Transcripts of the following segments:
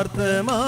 ആർത്തമാ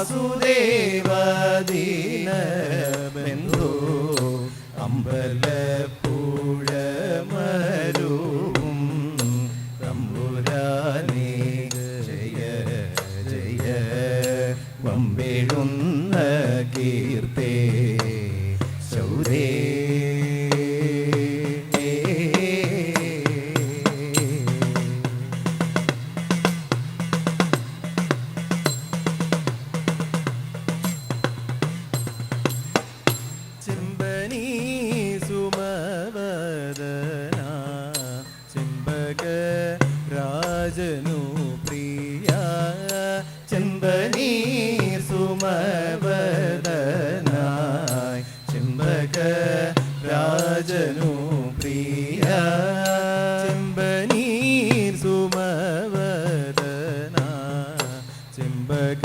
വാസുദേവദീനമെന്തോ? അമ്പലപ്പുഴമരും തമ്പുരാനേ ജയ ജയ. കീർത്തേ ശൗരേ ഭജനു പ്രിയ. ചെമ്പനീ സുമവദനായി. ചെമ്പക രാജനു പ്രിയ. ചെമ്പനീർ സുമവദന ചെമ്പക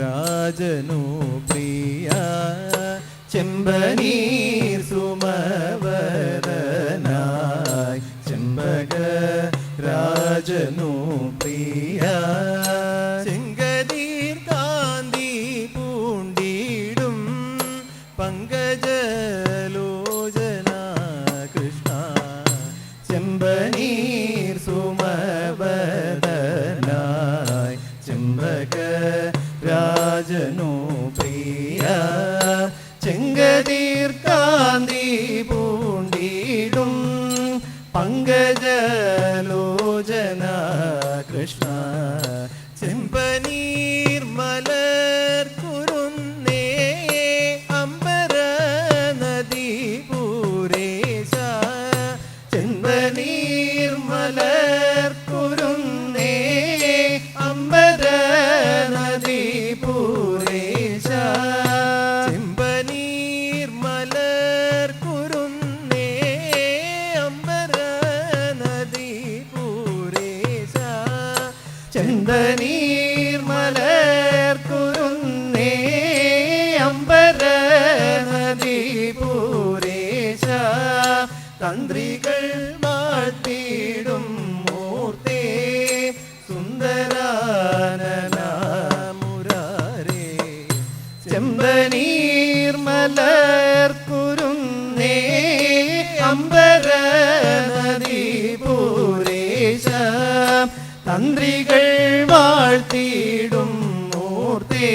രാജനു പ്രിയ. ചെമ്പനീ பங்கஜலோஜனா கிருஷ்ணா. செம்பநீர் சுமபதனாய். செம்பக ராஜனோ பிரியா. செங்கதீர்த்தாந்தி பூண்டிடும் பங்கஜ തന്ത്രികൾ വാഴ്ത്തിയിടും മൂർത്തേ.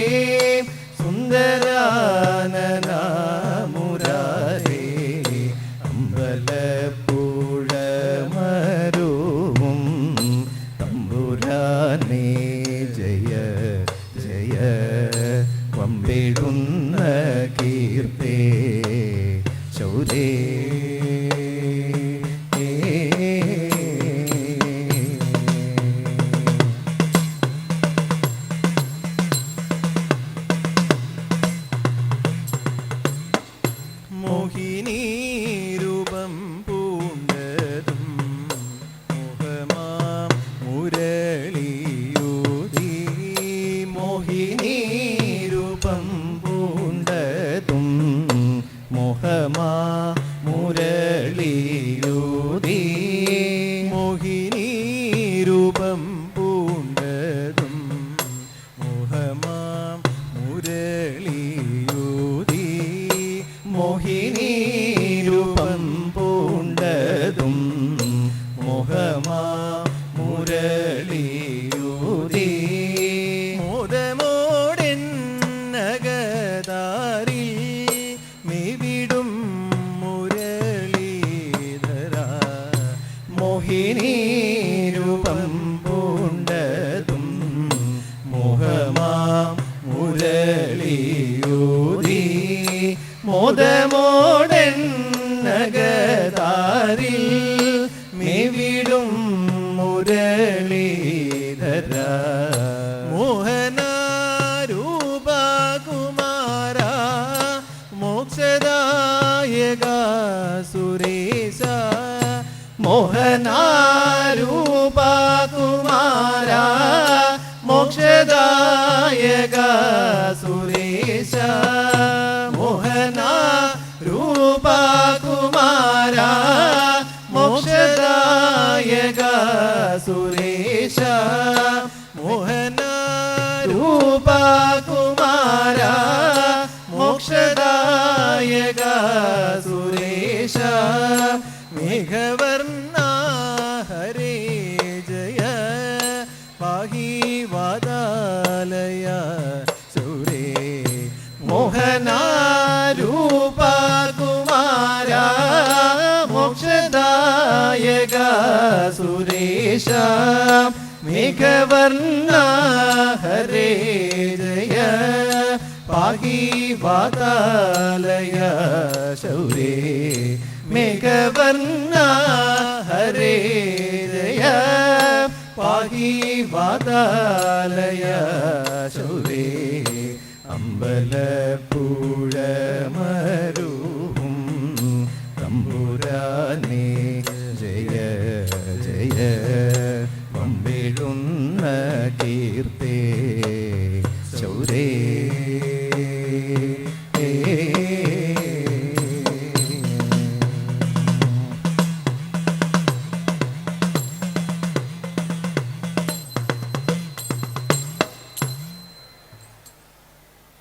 മോദമോടൻ നഗതാരിൽ മെവിടും മുരളീധര. മോഹനാരൂപകുമാര മോക്ഷദായക സുരേശ. മോഹനാരൂപകുമാര മോക്ഷദായക സുരേശ മോക്ഷദായക സുരേശ മോഹന രൂപകുമാര മോക്ഷദായക സുരേശ മേഘവർണ ഹരേ ജയ പാഹി വാദാലയ സുരേ മോഹനാരൂപകുമാര സുരേശ മേഘവർണ ഹരേ ജയ. പാഹി വാതാലയ ശൗരേ മേഘവർണ ഹരേ ജയ. പാഹി വാതാലയ ശൗരേ അമ്പലപ്പുഴമരുവും വമ്പിടുന്ന കീർത്തി